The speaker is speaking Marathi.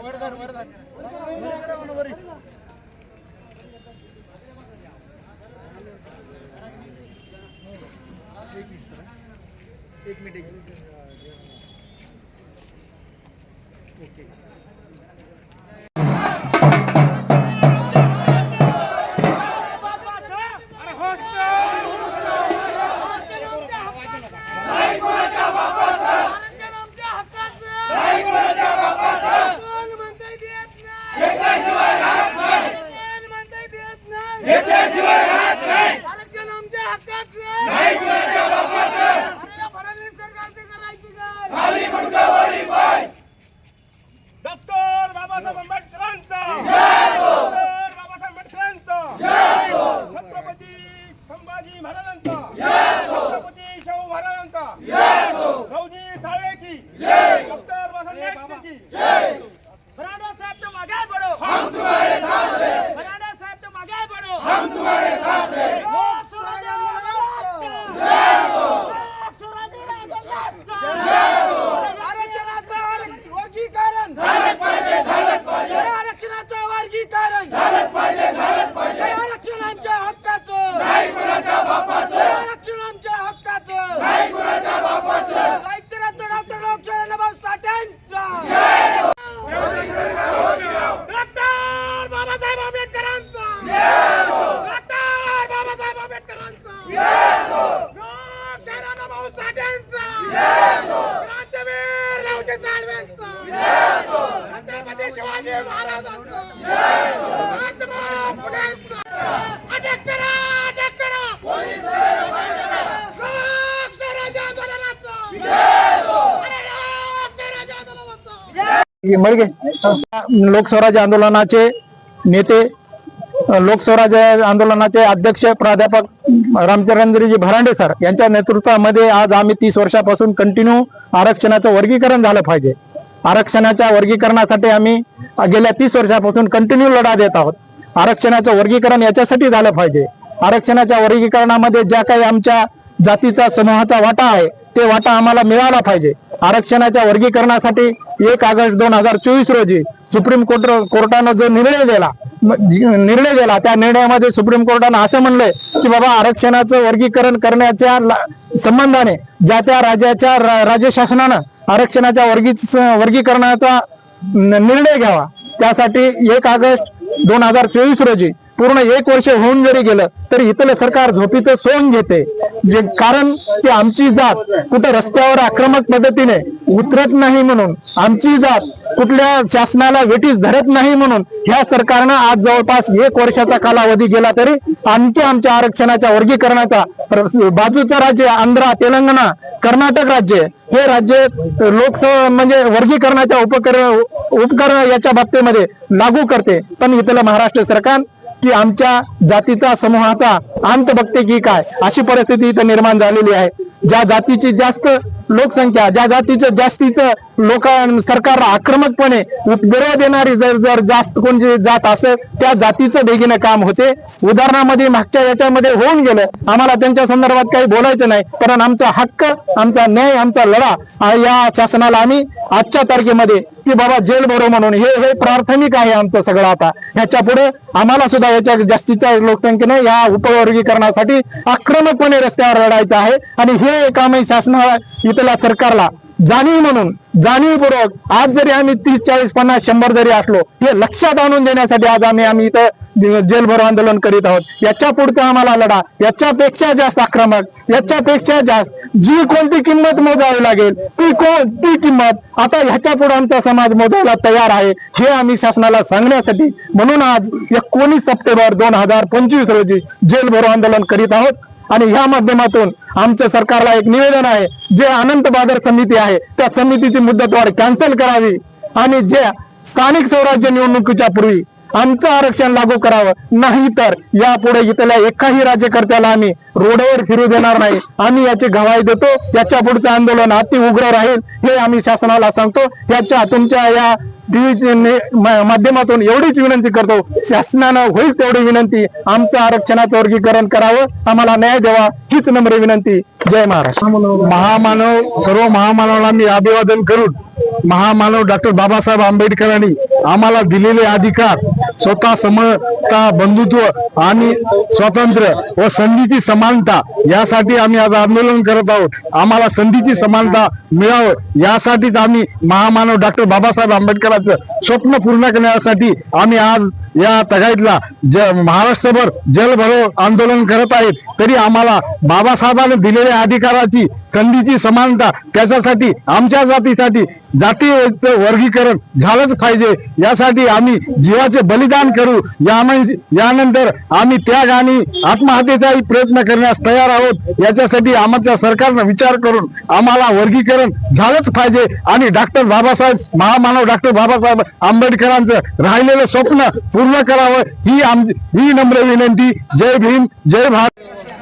आरक्षण लोकशाहीराव भाऊ साठ्यांचा क्रांतीवीर लवजी साळवेंचा छत्रपती शिवाजी महाराजांचा. महात्मा फुलेंचा अटक करा अटक करा. लोकशाही आंदोलनाचा. अरे लोकशाही आंदोलनाचा. मळगे लोकस्वराज्य आंदोलनाचे नेते लोकस्वराज्य आंदोलनाचे अध्यक्ष प्राध्यापक रामचंद्रजी भरांडे सर यांच्या नेतृत्वामध्ये आज आम्ही तीस वर्षापासून कंटिन्यू आरक्षणाचं वर्गीकरण झालं पाहिजे. आरक्षणाच्या वर्गीकरणासाठी आम्ही गेल्या तीस वर्षापासून कंटिन्यू लढा देत आहोत. आरक्षणाचं वर्गीकरण याच्यासाठी झालं पाहिजे. आरक्षणाच्या वर्गीकरणामध्ये ज्या काही आमच्या जातीचा समूहाचा वाटा आहे ते वाटा आम्हाला मिळाला पाहिजे. आरक्षणाच्या वर्गीकरणासाठी एक ऑगस्ट दोन हजार चोवीस रोजी सुप्रीम कोर्ट कोर्टानं जो निर्णय दिला निर्णय दिला त्या निर्णयामध्ये सुप्रीम कोर्टानं असं म्हणलंय की बाबा आरक्षणाचं वर्गीकरण करण्याच्या ला- संबंधाने ज्या त्या राज्याच्या राज्य शासनानं आरक्षणाच्या वर्गी वर्गीकरणाचा निर्णय घ्यावा. त्यासाठी एक ऑगस्ट दोन हजार चोवीस रोजी पूर्ण एक वर्ष होऊन जरी गेलं तरी इथलं सरकार झोपीचं सोन घेते. जे कारण की आमची जात कुठं रस्त्यावर आक्रमक पद्धतीने उतरत नाही म्हणून आमची जात कुठल्या शासनाला वेटीस धरत नाही म्हणून ह्या सरकारनं आज जवळपास एक वर्षाचा कालावधी गेला तरी आणखी आमच्या आरक्षणाच्या वर्गीकरणाचा बाजूचं राज्य आंध्रा तेलंगणा कर्नाटक राज्य हे राज्य लोकसभा म्हणजे वर्गीकरणाच्या उपकर उपकरण याच्या बाबतीमध्ये लागू करते. पण इथलं महाराष्ट्र सरकार की आमच्या जातीचा समूहाचा अंत बघते की काय? अशी परिस्थिती इथं निर्माण झालेली आहे. ज्या जातीची जास्त लोकसंख्या ज्या जातीचं जास्तीचं लोक सरकारला आक्रमकपणे उपद्रव देणारी जर जर जास्त कोणती जात असेल त्या जातीचं बेगीनं काम होते. उदाहरणामध्ये मागच्या याच्यामध्ये होऊन गेलं. आम्हाला त्यांच्या संदर्भात काही बोलायचं नाही. कारण आमचा हक्क आमचा न्याय आमचा लढा या शासनाला आम्ही आजच्या तारखेमध्ये की बाबा जेल भरो म्हणून हे हे प्राथमिक आहे आमचं सगळं आता. ह्याच्या पुढे आम्हाला सुद्धा याच्या जास्तीच्या लोकसंख्येने या उपवर्गीकरणासाठी आक्रमकपणे रस्त्यावर लढायचं आहे. आणि हे कामही शासनाला इथल्या सरकारला. जाणीव म्हणून जाणीवपूर्वक आज जरी आम्ही तीस चाळीस पन्नास शंभर जरी असलो हे लक्षात आणून देण्यासाठी आज आम्ही आम्ही इथं जेलभरो आंदोलन करीत आहोत. याच्या पुढचा आम्हाला लढा याच्यापेक्षा जास्त आक्रमक याच्यापेक्षा जास्त जी कोणती किंमत मोजावी लागेल ती कोण ती किंमत आता ह्याच्या पुढे आमचा समाज मोजायला तयार आहे हे आम्ही शासनाला सांगण्यासाठी म्हणून आज एकोणीस सप्टेंबर दोन हजार पंचवीस रोजी जेलभरो आंदोलन करीत आहोत. आणि ह्या माध्यमातून आमच्या सरकारला एक निवेदन आहे जे अनंत बाजार समिती आहे त्या समितीची मुदतवाढ कॅन्सल करावी आणि जे स्थानिक स्वराज्य निवडणुकीच्या पूर्वी आमचं आरक्षण लागू करावं नाही तर यापुढे इथल्या एकाही राज्यकर्त्याला आम्ही रोडवर फिरू देणार नाही. आम्ही याची गवाही देतो याच्या पुढचं आंदोलन अति उग्र राहील हे आम्ही शासनाला सांगतो. याच्या तुमच्या या माध्यमातून एवढीच विनंती करतो शासनानं होईल तेवढी विनंती आमचं आरक्षणाचं वर्गीकरण करावं आम्हाला न्याय द्यावा हीच नम्र विनंती. जय महाराष्ट्र. महामानव सर्व महामानवाला मी अभिवादन करून महामानव डॉक्टर बाबासाहेब आंबेडकरांनी आम्हाला दिलेले अधिकार स्वतः समता बंधुत्व आणि स्वातंत्र्य व संधीची समानता यासाठी आम्ही आज आंदोलन करत आहोत. आम्हाला संधीची समानता मिळावं यासाठीच आम्ही महामानव डॉक्टर बाबासाहेब आंबेडकरांचं स्वप्न पूर्ण करण्यासाठी आम्ही आज या तगाईतला ज महाराष्ट्रभर जलभरो आंदोलन करत आहेत. तरी आम्हाला बाबासाहेबांनी दिलेल्या अधिकाराची संधीची समानता त्याच्यासाठी आमच्या जातीसाठी जाती वर्गीकरण झालंच पाहिजे. यासाठी आम्ही जीवाचे बलिदान करू. या यानंतर आम्ही त्याग आणि आत्महत्येचाही प्रयत्न करण्यास तयार आहोत. याच्यासाठी आमच्या सरकारनं विचार करून आम्हाला वर्गीकरण झालंच पाहिजे. आणि डॉक्टर बाबासाहेब महामानव डॉक्टर बाबासाहेब आंबेडकरांचं राहिलेलं स्वप्न पूर्ण करावं. ही आम ही नम्र विनंती. जय भीम जय भारत.